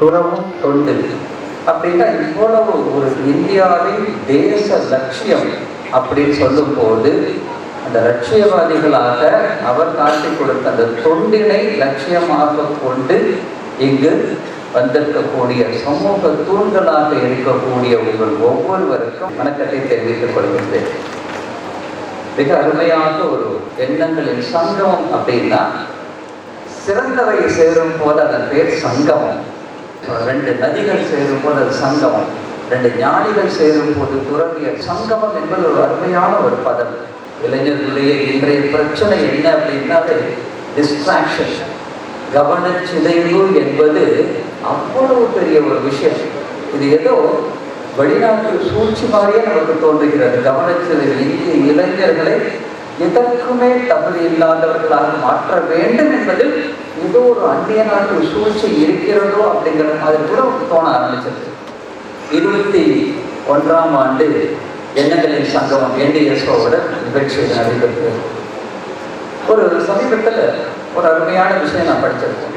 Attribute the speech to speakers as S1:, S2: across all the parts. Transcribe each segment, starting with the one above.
S1: துறவும் தொண்டு அப்படின்னா இவ்வளவு ஒரு இந்தியாவின் தேச லட்சியம் அப்படின்னு சொல்லும்போது அந்த லட்சியவாதிகளாக அவர் காட்டி கொடுத்த அந்த தொண்டினை லட்சியமாக கொண்டு இங்கு வந்திருக்கக்கூடிய சமூக தூண்களாக இருக்கக்கூடிய உங்கள் ஒவ்வொருவருக்கும் வணக்கத்தை தெரிவித்துக் கொள்கின்றேன். மிக அருமையாக ஒரு எண்ணங்களின் சங்கமம் அப்படின்னா சிறந்தவை சேரும் போது அதன் பேர் சங்கமம். ரெண்டு நதிகள் சேரும் போது அது சங்கமம் ரெண்டு ஞானிகள் சேரும் போது துறவிய சங்கமம் என்பது ஒரு அருமையான ஒரு பதம். இளைஞர்களுடைய இன்றைய பிரச்சனை என்ன அப்படின்னாலே டிஸ்ட்ராக்ஷன் கவனச்சிதைவு என்பது அவ்வளவு பெரிய ஒரு விஷயம். இது ஏதோ வெளிநாட்டு சூழ்ச்சி மாதிரியே நமக்கு தோன்றுகிறது. கவனச்சிதைவு. இந்திய இளைஞர்களை எதற்குமே தகுதி இல்லாதவர்களாக மாற்ற வேண்டும் என்பதில் அந்நிய நாட்டு சூழ்ச்சி இருக்கிறதோ அப்படிங்கிற மாதிரி கூட தோண ஆரம்பிச்சிருக்கு இருபத்தி ஒன்றாம் ஆண்டு எண்ணங்களின் சங்கமம் என்டிஎஸ்ஓவோட நிகழ்ச்சி நடைபெற்றது. ஒரு சமீபத்தில் ஒரு அருமையான விஷயம் நான் படிச்சிருக்கேன்.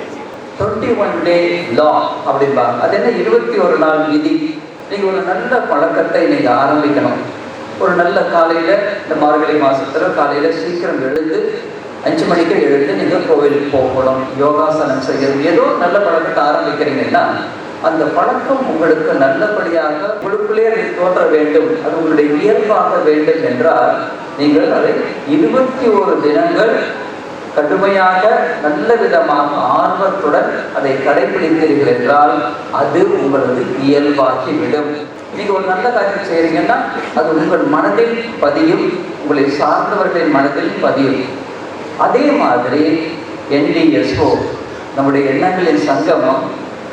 S1: டுவெண்ட்டி ஒன் டே லா அப்படிம்பாங்க. அது என்ன? இருபத்தி ஒரு நாள் விதி. நீங்கள் ஒரு நல்ல பழக்கத்தை நீங்கள் ஆரம்பிக்கணும். ஒரு நல்ல காலையில் இந்த மார்கழி மாதத்தில் காலையில் சீக்கிரம் எழுந்து அஞ்சு மணிக்கு எழுந்து நீங்கள் கோவிலுக்கு போகணும் யோகாசனம் செய்யணும் ஏதோ நல்ல பழக்கத்தை ஆரம்பிக்கிறீங்கன்னா அந்த பழக்கம் உங்களுக்கு நல்லபடியாக உங்களுக்குள்ளே அது தோன்ற வேண்டும். அது உங்களுடைய இயல்பாக வேண்டும் என்றால் நீங்கள் அதை இருபத்தி ஒரு தினங்கள் கடுமையாக நல்ல விதமாக ஆர்வத்துடன் அதை கடைபிடித்தீர்கள் என்றால் அது உங்களது இயல்பாகி விடும் நீங்க ஒரு நல்ல காரியம் செய்றீங்கன்னா அது உங்கள் மனதில் பதியும் உங்களை சார்ந்தவர்களின் மனதில் பதியும் அதே மாதிரி என்டிஎஸ்ஓ நம்முடைய எண்ணங்களின் சங்கமம்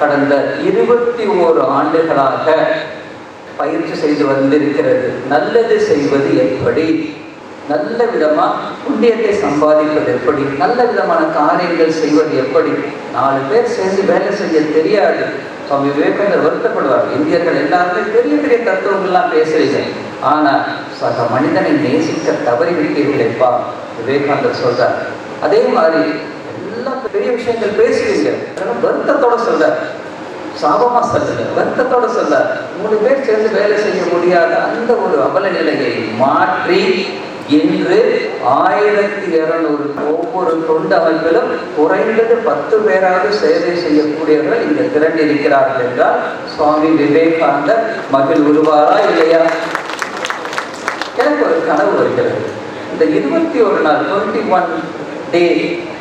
S1: கடந்த இருபத்தி ஓரு ஆண்டுகளாக பயிற்சி செய்து வந்திருக்கிறது. நல்லது செய்வது எப்படி? நல்ல விதமாக புண்ணியத்தை சம்பாதிப்பது எப்படி? நல்ல விதமான காரியங்கள் செய்வது எப்படி? நாலு பேர் சேர்ந்து வேலை செய்ய தெரியாது. சுவாமி விவேகானந்தர் வருத்தப்படுவார். இந்தியர்கள் எல்லாருமே பெரிய பெரிய தத்துவங்கள்லாம் பேசுறீங்க ஆனால் சக மனிதனை நேசிக்க தவறி விட்டீர்களேப்பா விவேகானந்தர் சொல்றார். அதே மாதிரி எல்லா பெரிய விஷயங்கள் பேசுவீங்க. அதெல்லாம் வருத்தத்தோட சொல்ற சாபமா சொல்லுங்க. வருத்தத்தோட சொல்ல மூணு பேர் சேர்ந்து வேலை செய்ய முடியாத அந்த ஒரு அவல நிலையை மாற்றி இன்று ஆயிரத்தி இருநூறு ஒவ்வொரு தொண்டு அமைப்பிலும் குறைந்தது பத்து பேராவது சேவை செய்யக்கூடியவர்கள் திரண்டு திரண்டிருக்கிறார்கள் என்றால் சுவாமி விவேகானந்தர் மகிழ் உருவாரா இல்லையா? எனக்கு ஒரு கனவு வருகிறது. இந்த இருபத்தி ஒரு நாள் டுவெண்ட்டி ஒன் டே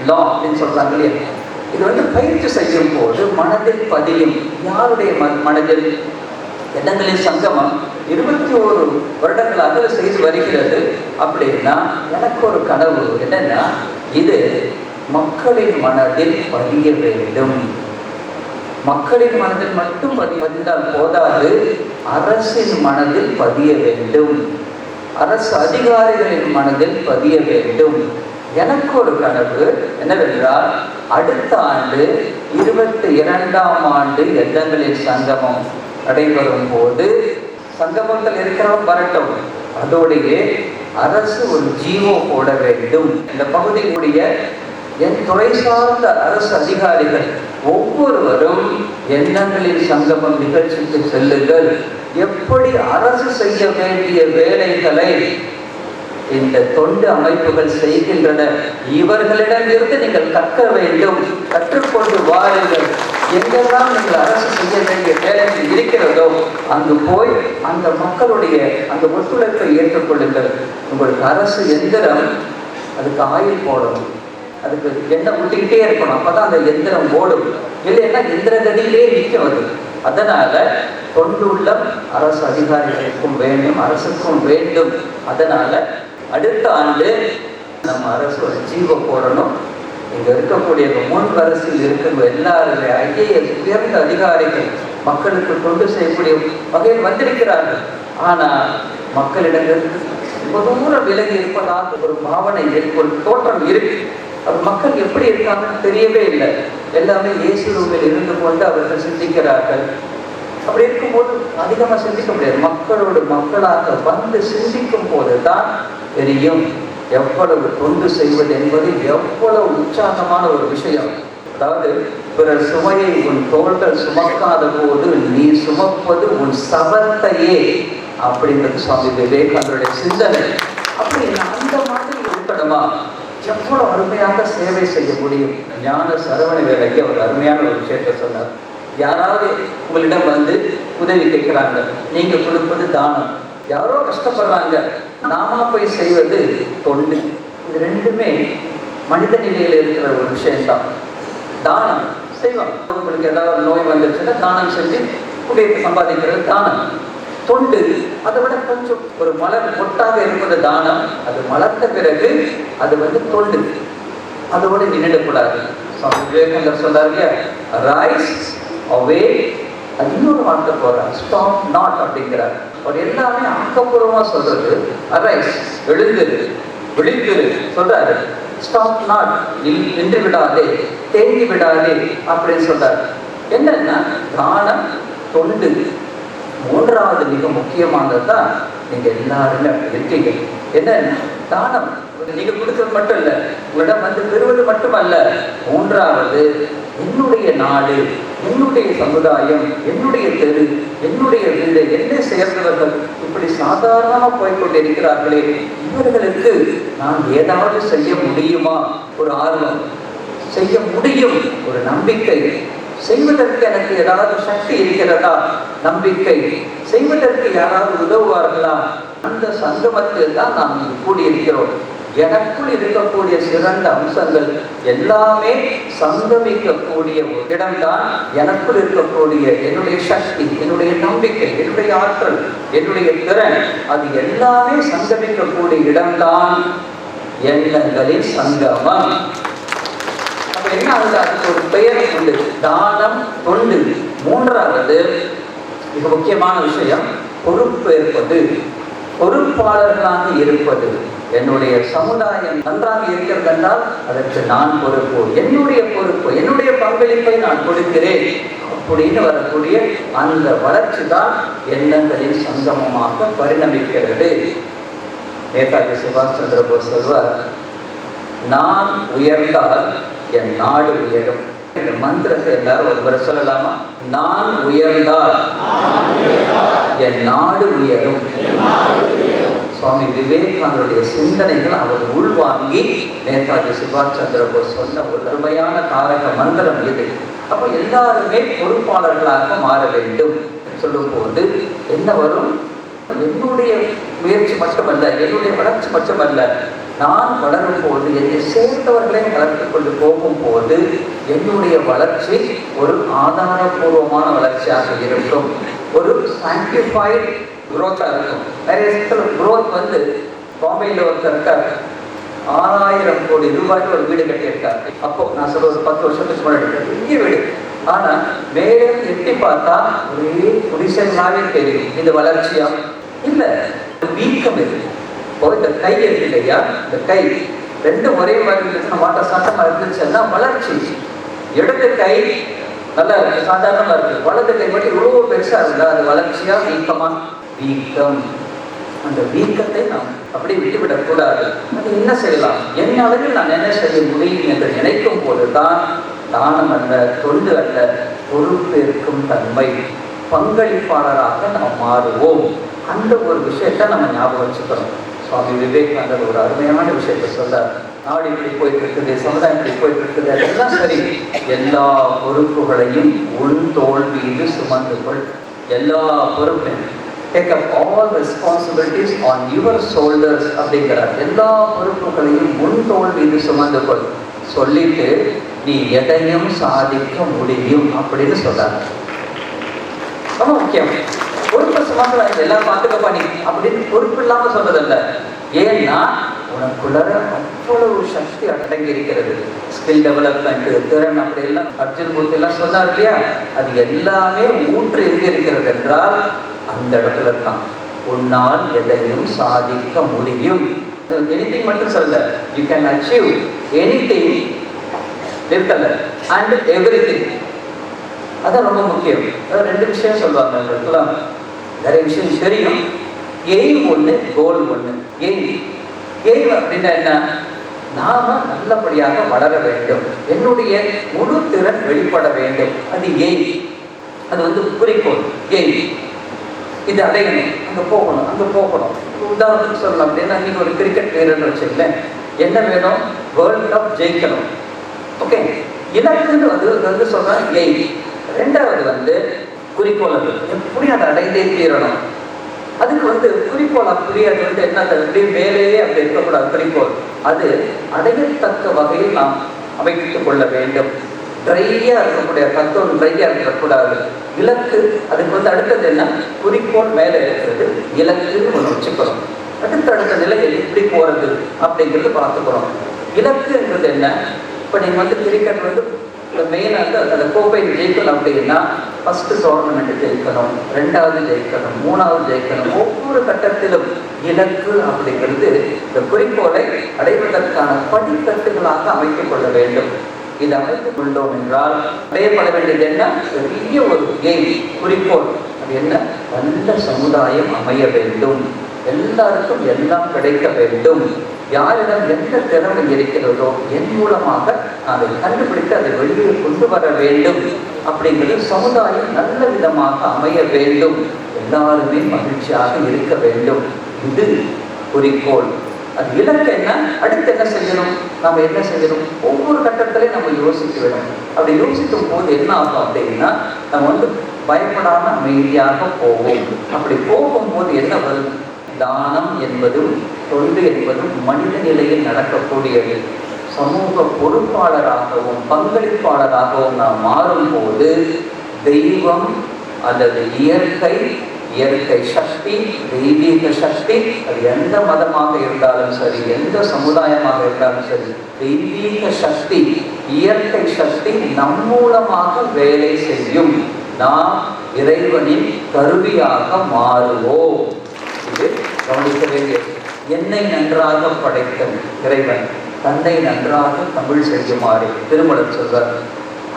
S1: லா அப்படின்னு சொல்றாங்க இல்லையா? இது வந்து பயிற்சி செய்யும் போது மனதில் பதியும் யாருடைய மனதில்? எண்ணங்களின் சங்கமம். இருபத்தி ஒரு வருடங்களாக செய்து வருகிறது. அப்படின்னா எனக்கு ஒரு கனவு என்னன்னா இது மக்களின் மனதில் பதிய வேண்டும். மக்களின் மனதில் மட்டும் பதி பதிந்தால் போதாது அரசின் மனதில் பதிய வேண்டும். அரசு அதிகாரிகளின் மனதில் பதிய வேண்டும். எனக்கு ஒரு கனவு என்னவென்றால் அடுத்த ஆண்டு இருபத்தி இரண்டாம் ஆண்டு எண்ணங்களின் சங்கமம் நடைபெறும் போது சங்கமத்தில் இருக்கிறவங்க வரட்டும். அதோடையே அரசு ஒரு ஜீவோ போட வேண்டும். இந்த பகுதியினுடைய என் துறை சார்ந்த அரசு அதிகாரிகள் ஒவ்வொருவரும் எண்ணங்களின் சங்கமம் நிகழ்ச்சிக்கு செல்லுங்கள். எப்படி அரசு செய்ய வேண்டிய வேலைகளை இந்த தொண்டு அமைப்புகள் செய்கின்றன. இவர்களிடம் இருந்து நீங்கள் கற்க வேண்டும் கற்றுக்கொண்டு வாருங்கள். எங்கெல்லாம் நீங்கள் அரசு செய்ய வேண்டிய வேலைகள் இருக்கிறதோ அங்கு போய் அந்த மக்களுடைய அந்த ஒத்துழைப்பை ஏற்றுக்கொள்ளுங்கள். உங்களுக்கு அரசு எந்திரம் அதுக்கு ஆயுள் போடணும். அதுக்கு எண்ணெய் ஊட்டிக்கிட்டே இருக்கணும். அப்போதான் அந்த எந்திரம் ஓடும். இல்லைன்னா எந்திரகதியிலே நிற்கும் அது. அதனால தொண்டுள்ள அரசு அதிகாரிகளுக்கும் வேண்டும் அரசுக்கும் வேண்டும். அதனால அடுத்த ஆண்டு நம்ம அரசு ஒரு ஜீவ போடணும். இங்க இருக்கக்கூடிய முன் அரசில் இருக்கிற எல்லாருமே ஐஏஎஸ் உயர்ந்த அதிகாரிகள் மக்களுக்கு தொண்டு செய்யக்கூடிய வகையில் வந்திருக்கிறார்கள். ஆனா மக்களிடமிருந்து ரொம்ப தூரம் விலகி இருப்பதாக ஒரு பாவனை ஏற்படும் தோற்றம் இருக்கு. மக்கள் எப்படி இருக்காங்கன்னு தெரியவே இல்லை. எல்லாமே இயேசு ரூபில் இருந்து கொண்டு அவர்கள் சிந்திக்கிறார்கள். அப்படி இருக்கும்போது அதிகமாக சிந்திக்க முடியாது. மக்களோடு மக்களாக வந்து சிந்திக்கும் போது தான் தெரியும் எவ்வளவு தொண்டு செய்வது என்பது எவ்வளவு உற்சாகமான ஒரு விஷயம். அதாவது பிறர் சுமையை உன் தோள்கள் சுமக்காத போது நீ சுமப்பது உன் சபத்தையே அப்படின்றது சுவாமி விவேகானந்தருடைய சிந்தனை. அப்படி அந்த மாதிரி இருக்கணுமா? எவ்வளவு அருமையாக சேவை செய்ய முடியும்? ஞான சரவண வேலைக்கு அவர் அருமையான ஒரு விஷயத்தை சொன்னார். யாராவது உங்களிடம் வந்து உதவி கேட்கிறாங்க நீங்க கொடுப்பது தானம். யாரோ கஷ்டப்படுறாங்க நாம போய் செய்வது தொண்டு. இது ரெண்டுமே மனித நிலையில இருக்கிற ஒரு விஷயம்தான். தானம் செய்வோம் உங்களுக்கு ஏதாவது நோய் வந்துருச்சுன்னா தானம் செஞ்சு குடியை சம்பாதிக்கிறது தானம். தொண்டு. அதை விட கொஞ்சம் ஒரு மலர் பொட்டாக இருப்பது தானம். அது மலர்ந்த பிறகு அது வந்து தொண்டு. அதோட நின்றுடக்கூடாது. சுவாமி விவேகானந்தர் சொல்றாரு ரைஸ் அவே அது இன்னொரு வார்த்தை போறார் ஸ்டாப் நாட் அப்படிங்கிறார். அவர் எல்லாமே ஆக்கப்பூர்வமா சொல்றது. அரைஸ் எழுந்திரு. விழித்திரு. சொல்றாரு. ஸ்டாப் நாட் நின்று விடாதே தேங்கி விடாதே அப்படின்னு சொல்றாரு. என்னன்னா தானம் தொண்டு. மூன்றாவது மிக முக்கியமானது தான் நீங்கள் எல்லாருமே அப்படி இருக்கீங்க. என்ன? தானம். நீங்க கொடுக்கறது மட்டும் இல்லை உங்களிடம் வந்து பெறுவது மட்டுமல்ல. மூன்றாவது என்னுடைய நாடு என்னுடைய சமுதாயம் என்னுடைய தெரு என்னுடைய வீடு என்னை சேர்ந்தவர்கள் இப்படி சாதாரணமாக போய்கொண்டு இருக்கிறார்களே. இவர்களுக்கு நான் ஏதாவது செய்ய முடியுமா? ஒரு ஆர்வம். செய்ய முடியும். ஒரு நம்பிக்கை. செய்வதற்கு எனக்கு ஏதாவது சக்தி இருக்கிறதா? நம்பிக்கை. செய்வதற்கு யாராவது உதவுவார்களா? அந்த சங்கமத்தில் தான் நாம் கூடியிருக்கிறோம். எனக்குள் இருக்கக்கூடிய சிறந்த அம்சங்கள் எல்லாமே சங்கமிக்கக்கூடிய இடம்தான். எனக்குள் இருக்கக்கூடிய என்னுடைய சக்தி என்னுடைய நம்பிக்கை என்னுடைய ஆற்றல் என்னுடைய திறன் அது எல்லாமே சங்கமிக்கக்கூடிய இடம்தான். எண்ணங்களின் சங்கமம். என்ன ஆகுது அதுக்கு ஒரு பெயர் உண்டு. தானம் தொண்டு மூன்றாவது மிக முக்கியமான விஷயம் பொறுப்பேற்பது பொறுப்பாளர்களாக இருப்பது. என்னுடைய சமுதாயம் நன்றாக இருக்கிறது என்றால் அதற்கு நான் பொறுப்பு. என்னுடைய பொறுப்பு என்னுடைய பங்களிப்பை நான் கொடுக்கிறேன். அப்படின்னு வரக்கூடிய அந்த வளர்ச்சி தான் எண்ணங்களின் சங்கமமாக பரிணமிக்கிறது. நேதாஜி சுபாஷ் சந்திர போஸ் சொல்வார் நான் உயர்ந்தால் என் நாடு உயரும். இந்த மந்திரத்தை எல்லாரும் ஒரு முறை சொல்லலாமா? நான் உயர்ந்தால் என் நாடு உயரும். சுவாமி விவேகானந்தருடைய சிந்தனைகள் அவர் உள்வாங்கி நேதாஜி சுபாஷ் சந்திர போஸ் சொன்ன ஒரு அருமையான தாரக மந்திரம் இது. அப்போ எல்லாருமே பொறுப்பாளர்களாக மாற வேண்டும். சொல்லும் போது என்ன வரும்? என்னுடைய முயற்சி மட்டுமல்ல என்னுடைய வளர்ச்சி மட்டுமல்ல நான் வளரும் போது என்னை சேர்ந்தவர்களையும் வளர்த்து கொண்டு போகும் போது என்னுடைய வளர்ச்சி ஒரு ஆதாரபூர்வமான வளர்ச்சியாக இருக்கும். ஒரு சாங்கிஃபைட் குரோத்தாக இருக்கும். நிறைய இடத்துல குரோத் வந்து பாம்பேயில் ஒருத்தர் இருக்கார். ஆறாயிரம் கோடி ரூபாய்க்கு ஒரு வீடு கட்டியிருக்கார். அப்போ நான் சொல்ல ஒரு பத்து வருஷத்துக்கு முன்னாடி. பெரிய வீடு. ஆனா மேலே எட்டி பார்த்தா ஒரே குடிசைகளாவே தெரியும். இது வளர்ச்சியா? இல்லை. வீக்கம் இருக்கு. இப்போ இந்த கை இருக்கு இல்லையா? இந்த கை. ரெண்டும் ஒரே மாதிரி இருந்துச்சுன்னா மாட்ட சாட்டமா இருந்துச்சுன்னா வளர்ச்சி. இடது கை நல்லா இருக்கு சாதாரணமா இருக்கு. வலது கை மட்டும் இவ்வளவு பெருசா இருந்தா அது வளர்ச்சியா வீக்கமா? வீக்கம். அந்த வீக்கத்தை நாம் அப்படி விட்டுவிடக் கூடாது. அது என்ன செய்யலாம்? என் அளவில் நான் என்ன செய்ய முடியும் என்று நினைக்கும் போதுதான் தானம் அல்ல தொண்டு அல்ல பொறுப்பேற்கும் தன்மை. பங்களிப்பாளராக நாம் மாறுவோம். அந்த ஒரு விஷயத்தை நம்ம ஞாபகம் வச்சுக்கணும். சுவாமி விவேகானந்தர் ஒரு அருமையான விஷயத்தை சொல்றார். நாடு இப்படி போயிட்டு இருக்குது சமுதாயம் இப்படி போயிட்டு இருக்குது அதெல்லாம் சரி. எல்லா பொறுப்புகளையும் உள் தோல் மீது சுமந்து கொள். எல்லா பொறுப்பையும் take up all responsibilities on your shoulders அப்படிங்கிறார். எல்லா பொறுப்புகளையும் முன் தோல் மீது சுமந்து கொள். சொல்லிட்டு நீ எதையும் சாதிக்க முடியும் அப்படின்னு சொல்றாங்க ரொம்ப முக்கியம். பொறுப்பு சுமந்து எல்லாம் பார்த்துக்கப்பா நீ அப்படின்னு பொறுப்பு இல்லாம சொல்றதல்ல ஏன்னா உனக்குள்ளார அவ்வளவு சக்தி அடங்கி இருக்கிறது. ஸ்கில் டெவலப்மெண்ட் திறன் அப்படி எல்லாம் அர்ஜுன் மூர்த்தி எல்லாம் சொன்னார் இல்லையா? அது எல்லாமே ஊற்று எங்கே இருக்கிறது என்றால் அந்த இடத்துல தான். உன்னால் எதையும் சாதிக்க முடியும். எனிதிங் மட்டும் சொல்லல. யூ கேன் அச்சீவ் எனிதிங் இருக்கல அண்ட் எவ்ரி திங் அதான் ரொம்ப முக்கியம். ரெண்டு விஷயம் சொல்லுவாங்க. நிறைய விஷயம் தெரியும். எய்ம் ஒன்று கோல் ஒன்று எய்ம் எய்ம் அப்படின்னா என்ன? நாம நல்லபடியாக வளர வேண்டும். என்னுடைய முழு திறன் வெளிப்பட வேண்டும். அது எய்ம் அது வந்து குறிக்கோள் எய்ம் இது அடையணும். அங்கே போகணும் அங்கே போகணும். உதாரணத்துக்கு சொல்லலாம். அப்படின்னா நீங்கள் ஒரு கிரிக்கெட் வீரர்னு வச்சுக்கலேன் என்ன வேணும்? வேர்ல்ட் கப் ஜெயிக்கணும். ஓகே இலக்குன்னு வந்து வந்து சொல்கிறேன் எய்ம் ரெண்டாவது வந்து குறிக்கோள் எப்படி அதை அடைந்தே தீரணும். அதுக்கு வந்து குறிக்கோள் அப்படி வந்து என்ன அது அப்படியே மேலேயே அப்படி இருக்கக்கூடாது குறிக்கோள். அது அடையத்தக்க வகையில் நாம் அமைத்துக் கொள்ள வேண்டும். ட்ரையா இருக்கக்கூடிய தத்துவம் ட்ரையா இருக்கக்கூடாது. இலக்கு அதுக்கு வந்து அடுத்தது என்ன? குறிக்கோள் மேலே இருக்கிறது இலக்குன்னு ஒன்று வச்சுக்கிறோம் அடுத்த அடுத்த நிலையில் எப்படி போறது அப்படிங்கிறது பார்த்துக்கிறோம் இலக்குங்கிறது என்ன? இப்போ நீங்கள் வந்து கிரிக்கெட் வந்து மெயினாக வந்து அந்த கோப்பை ஜெயிக்கணும் அப்படின்னா ஃபஸ்ட்டு டோர்னமெண்ட் ஜெயிக்கணும் ரெண்டாவது ஜெயிக்கணும் மூணாவது ஜெயிக்கணும். ஒவ்வொரு கட்டத்திலும் இலக்கு அப்படிங்கிறது இந்த குறிக்கோளை அடைவதற்கான படிக்கட்டுகளாக அமைத்துக் கொள்ள வேண்டும். இது அமைத்துக் கொண்டோம் என்றால் அடையப்பட வேண்டியது என்ன? பெரிய ஒரு கேம் குறிக்கோள். அது என்ன? நல்ல சமுதாயம் அமைய வேண்டும். எல்லாருக்கும் எல்லாம் கிடைக்க வேண்டும். யாரிடம் எந்த திறமை இருக்கிறதோ என் மூலமாக அதை கண்டுபிடித்து அதை வெளியே கொண்டு வர வேண்டும் அப்படிங்கிறது சமுதாயம் நல்ல விதமாக அமைய வேண்டும். எல்லாருமே மகிழ்ச்சியாக இருக்க வேண்டும். இது குறிக்கோள். அது இலக்கு என்ன? அடுத்து என்ன செய்யணும்? நம்ம என்ன செய்யணும்? ஒவ்வொரு கட்டத்திலையும் நம்ம யோசிக்க வேணும் அப்படி யோசிக்கும் போது என்ன ஆகும் அப்படின்னா நம்ம வந்து பயப்படாம அமைதியாக போவோம். அப்படி போகும்போது என்ன வரும்? தானம் என்பதும் தொண்டு என்பதும் மனித நிலையில் நடக்கக்கூடியது சமூக பொறுப்பாளராகவும் பங்களிப்பாளராகவும் நாம் மாறும்போது தெய்வம் அல்லது இயற்கை இயற்கை சக்தி தெய்வீக சக்தி அது எந்த மதமாக இருந்தாலும் சரி எந்த சமுதாயமாக இருந்தாலும் சரி தெய்வீக சக்தி இயற்கை சக்தி நம் மூலமாக வேலை செய்யும். நாம் இறைவனின் கருவியாக மாறுவோம். இது கவனிக்க என்னை நன்றாக படைத்த இறைவன் தன்னை நன்றாக தமிழ் செய்யுமாறு திருமணம் சொல்றார்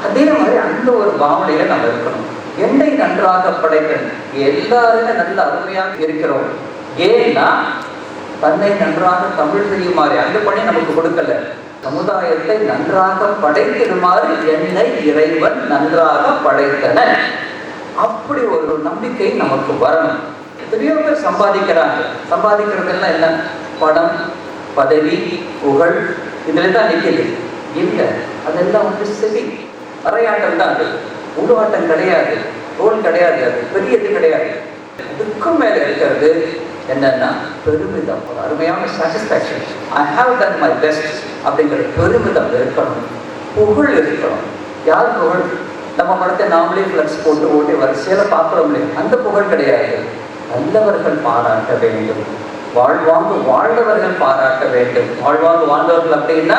S1: அதே மாதிரி அந்த ஒரு பாவனையில நம்ம இருக்கணும். என்னை நன்றாக படைத்தன் எல்லாருமே நல்ல அருமையாக இருக்கிறோம். ஏன்னா தன்னை நன்றாக தமிழ் செய்யுமாறு அந்த பணி நமக்கு கொடுக்கல. சமுதாயத்தை நன்றாக படைத்திடுமாறு என்னை இறைவன் நன்றாக படைத்தன. அப்படி ஒரு நம்பிக்கை நமக்கு வரணும். எத்தனையோ பேர் சம்பாதிக்கிறாங்க. சம்பாதிக்கிறதெல்லாம் என்ன? படம் பதவி புகழ் இதுல தான் நிற்குது. இல்லை அதெல்லாம் வந்து செவி. அரையாட்டம் தான் அது. உருவாட்டம் கிடையாது. ரோல் கிடையாது. அது பெரியது கிடையாது. அதுக்கும் மேலே இருக்கிறது என்னன்னா பெருமிதம் ஒரு அருமையான satisfaction I have done my best அப்படிங்கிற பெருமிதம் இருக்கணும். புகழ் இருக்கணும். யார் புகழ்? நம்ம படத்தை நாமளே ஃப்ளக்ஸ் போட்டு ஓட்டி வரிசையில் பார்க்குறோம் இல்லையா? அந்த புகழ் கிடையாது. நல்லவர்கள் பாராட்ட வேண்டும். வாழ்வாங்கு வாழ்ந்தவர்கள் பாராட்ட வேண்டும். வாழ்வாங்கு வாழ்ந்தவர்கள் அப்படின்னா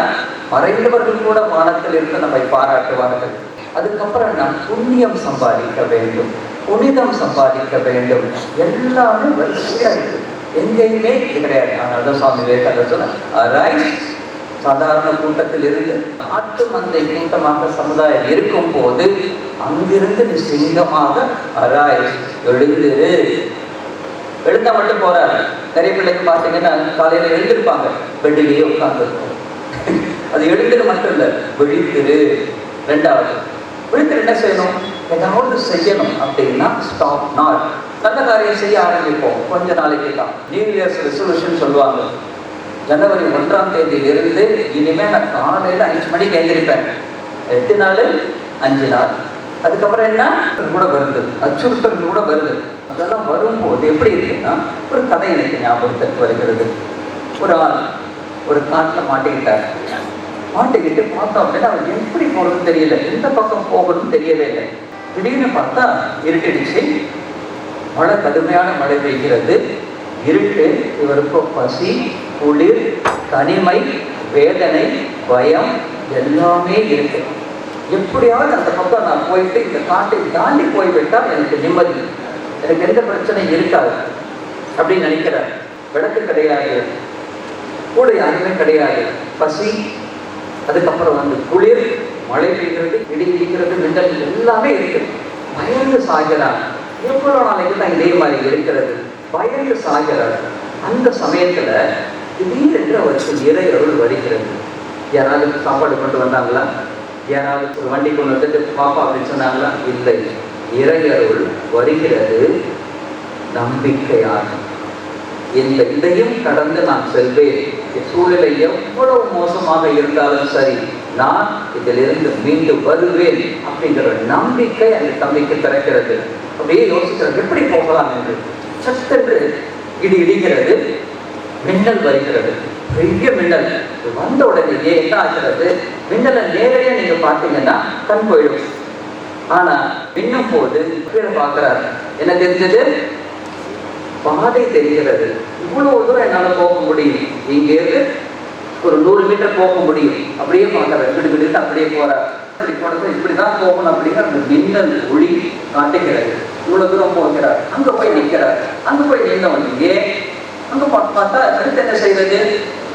S1: மறைந்தவர்கள் கூட வானத்தில் இருந்து நம்மை பாராட்டுவார்கள். அதுக்கப்புறம் நாம் புண்ணியம் சம்பாதிக்க வேண்டும். புனிதம் சம்பாதிக்க வேண்டும். எல்லாமே வரிசையா இருக்கு. எங்கேயுமே கிடையாது. ஆனால் தான் சுவாமி விவேகானந்தர் சொன்னார் சாதாரண கூட்டத்தில் இருந்து ஆட்டு மந்தை கூட்டமாக சமுதாயம் இருக்கும் போது அங்கிருந்து நீ சிங்கமாக அராய் எழுந்திரு. எழுந்தா மட்டும் போறாரு. நிறைய பிள்ளைங்க பார்த்தீங்கன்னா காலையில எழுந்திருப்பாங்க. பெட்டிலேயே உட்கார்ந்து அது எழுந்திரு மட்டும் இல்லை விழித்திரு. ரெண்டாவது விழித்திரு என்ன செய்யணும்? ஏதாவது செய்யணும் அப்படின்னா ஸ்டாப் நாட் நல்ல காரியம் செய்ய ஆரம்பிப்போம். கொஞ்ச நாளைக்கு தான். நியூ இயர்ஸ் ரெசல்யூஷன் சொல்லுவாங்க. ஜனவரி ஒன்றாம் தேதியிலிருந்து இனிமே நான் காலையில அஞ்சு மணிக்கு எழுந்திருப்பேன். எட்டு நாள் அஞ்சு நாள். அதுக்கப்புறம் என்ன? கூட வருது. அச்சுறுத்தல் கூட வருது. அதெல்லாம் வரும்போது எப்படி இருக்குன்னா ஒரு கதை எனக்கு ஞாபகத்துக்கு வருகிறது. ஒரு ஆள் ஒரு காட்டில் மாட்டிக்கிட்டார். மாட்டிக்கிட்டு பார்த்தோம் அப்படின்னா அவன் எப்படி போகணும்னு தெரியல. எந்த பக்கம் போகணும்னு தெரியவே இல்லை. திடீர்னு பார்த்தா இருட்டிடுச்சு. மழை கடுமையான மழை பெய்கிறது. இருட்டு இவருக்கு பசி குளிர் தனிமை வேதனை பயம் எல்லாமே இருக்கு. எப்படியாவது அந்த பக்கம் நான் போயிட்டு இந்த காட்டை தாண்டி போய்விட்டால் எனக்கு நிம்மதி. எனக்கு எந்த பிரச்சனையும் இருக்காது அப்படின்னு நினைக்கிறார். விளக்கு கிடையாது கூட யாருமே கிடையாது. பசி அதுக்கப்புறம் வந்து குளிர் மழை பெய்கிறது இடி பெய்கிறது மின்னல் எல்லாமே இருக்கு பயந்து சாகிறார் எவ்வளோ நாளைக்கு தான் இதே மாதிரி இருக்கிறது? பயந்து சாகிறார் அந்த சமயத்தில் திடீரென்று அவருக்கு இறை அருள் வருகிறது. யாராவது சாப்பாடு கொண்டு வந்தாங்களா? யாராவது ஒரு வண்டி கொண்டு வந்துட்டு பாப்பா அப்படின்னு சொன்னாங்களா? இல்லை. இறையருள் வருகிறது நம்பிக்கையாக. இந்த இதையும் கடந்து நான் செல்வேன். என் சூழ்நிலை எவ்வளவு மோசமாக இருந்தாலும் சரி நான் இதிலிருந்து மீண்டு வருவேன் அப்படிங்கிற நம்பிக்கை அந்த தம்பிக்கு திறக்கிறது அப்படியே யோசிக்கிறது எப்படி போகலாம் என்று? சத்தென்று இடி இடிக்கிறது மின்னல் வருகிறது. பெரிய மின்னல். வந்த உடனேயே என்ன ஆகிறது? மின்னலை நேரடியாக நீங்க பார்த்தீங்கன்னா கண் போயிடும். ஆனா மின்னும் போது கீழே பார்க்கிறார். என்ன தெரிஞ்சது? பாதை தெரிகிறது. இவ்வளவு தூரம் என்னால போக முடியும். இங்க இருந்து ஒரு நூறு மீட்டர் போக முடியும். அப்படியே பாக்குறாரு விடு விடுட்டு அப்படியே போறார். இப்படி போனது இப்படிதான் போகணும் அப்படிங்கிற அந்த மின்னல் ஒளி காட்டுகிறது. இவ்வளவு தூரம் போகிறார். அங்க போய் நிற்கிறார் அங்க போய் நின்றவன் ஏன் அங்க பார்த்தா அடுத்து என்ன செய்வது?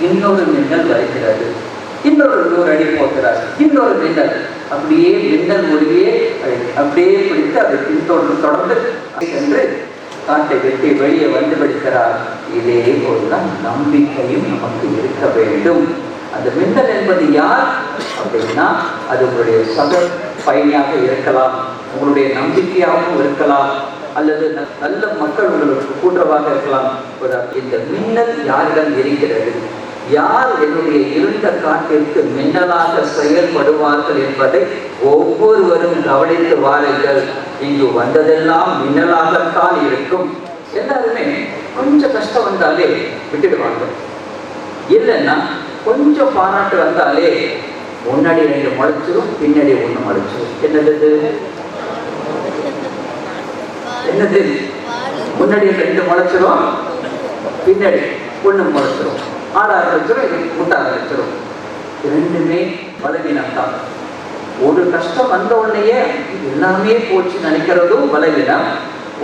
S1: இன்னொரு மின்னல் வருகிறது. இன்னொரு நூறு அடி போகிறார். இன்னொரு மின்னல். அப்படியே மின்னல் மொழியே அப்படியே பிடித்து அதை பின்தொடர்ந்து தொடர்ந்து சென்று காட்டை வெட்டி வெளியே வந்து விடுகிறார். இதே போதுதான் நம்பிக்கையும் நமக்கு இருக்க வேண்டும். அந்த மின்னல் என்பது யார் அப்படின்னா அது உங்களுடைய சக பயணியாக இருக்கலாம் உங்களுடைய நம்பிக்கையாகவும் இருக்கலாம் அல்லது ந- நல்ல மக்கள் உங்களுக்கு கூட்டுறவாக இருக்கலாம். இந்த மின்னல் யாரிடம் இருக்கிறது? யார் என்னுடைய இருந்த காட்டிற்கு மின்னலாக செயல்படுவார்கள் என்பதை ஒவ்வொருவரும் கவனித்து வாருங்கள். இங்கு வந்ததெல்லாம் மின்னலாகத்தான் இருக்கும். எல்லாருமே கொஞ்சம் கஷ்டம் வந்தாலே விட்டுடுவாங்க இல்லைன்னா கொஞ்சம் பாராட்டு வந்தாலே முன்னாடி ரெண்டு முளைச்சிரும் பின்னாடி ஒண்ணு முளைச்சிரும். என்னது என்னது முன்னாடி ரெண்டு முளைச்சிரும் பின்னாடி ஒண்ணு முளைச்சிரும். ஆட ஆரம்பிச்சிரும் இது முட்ட ரெண்டுமே பலவீனம் தான் ஒரு கஷ்டம் வந்த உடனேயே எல்லாமே போச்சு நினைக்கிறதும் பலவீனம்.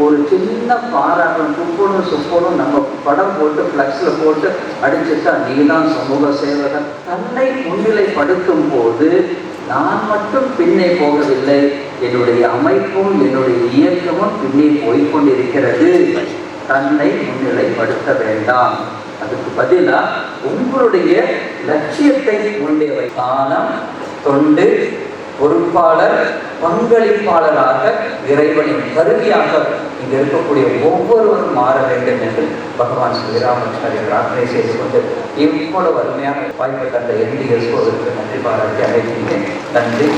S1: ஒரு சின்ன பாராட்டம் துப்பணும் சுப்பணும் நம்ம படம் போட்டு ஃப்ளக்ஸில் போட்டு அடிச்சுட்டா நீதான் சமூக சேவகன். தன்னை முன்னிலைப்படுத்தும் போது நான் மட்டும் பின்னே போகவில்லை. என்னுடைய அமைப்பும் என்னுடைய இயக்கமும் பின்னே போய்க்கொண்டிருக்கிறது தன்னை முன்னிலைப்படுத்த வேண்டாம். அதுக்கு பதிலா உங்களுடைய லட்சியத்தை முன்னே வை காலம் தொண்டு பொறுப்பாளர் பங்களிப்பாளராக இறைவனின் கருவியாக இங்கே இருக்கக்கூடிய ஒவ்வொருவரும் மாற வேண்டும் என்று பகவான் ஸ்ரீராமகிருஷ்ணரை பிரார்த்தனை செய்து கொண்டு இவ்வளவு அருமையான வாய்ப்பு தந்த என்டிஎஸ் நன்றி பாராட்டி அழைக்கிறேன் நன்றி.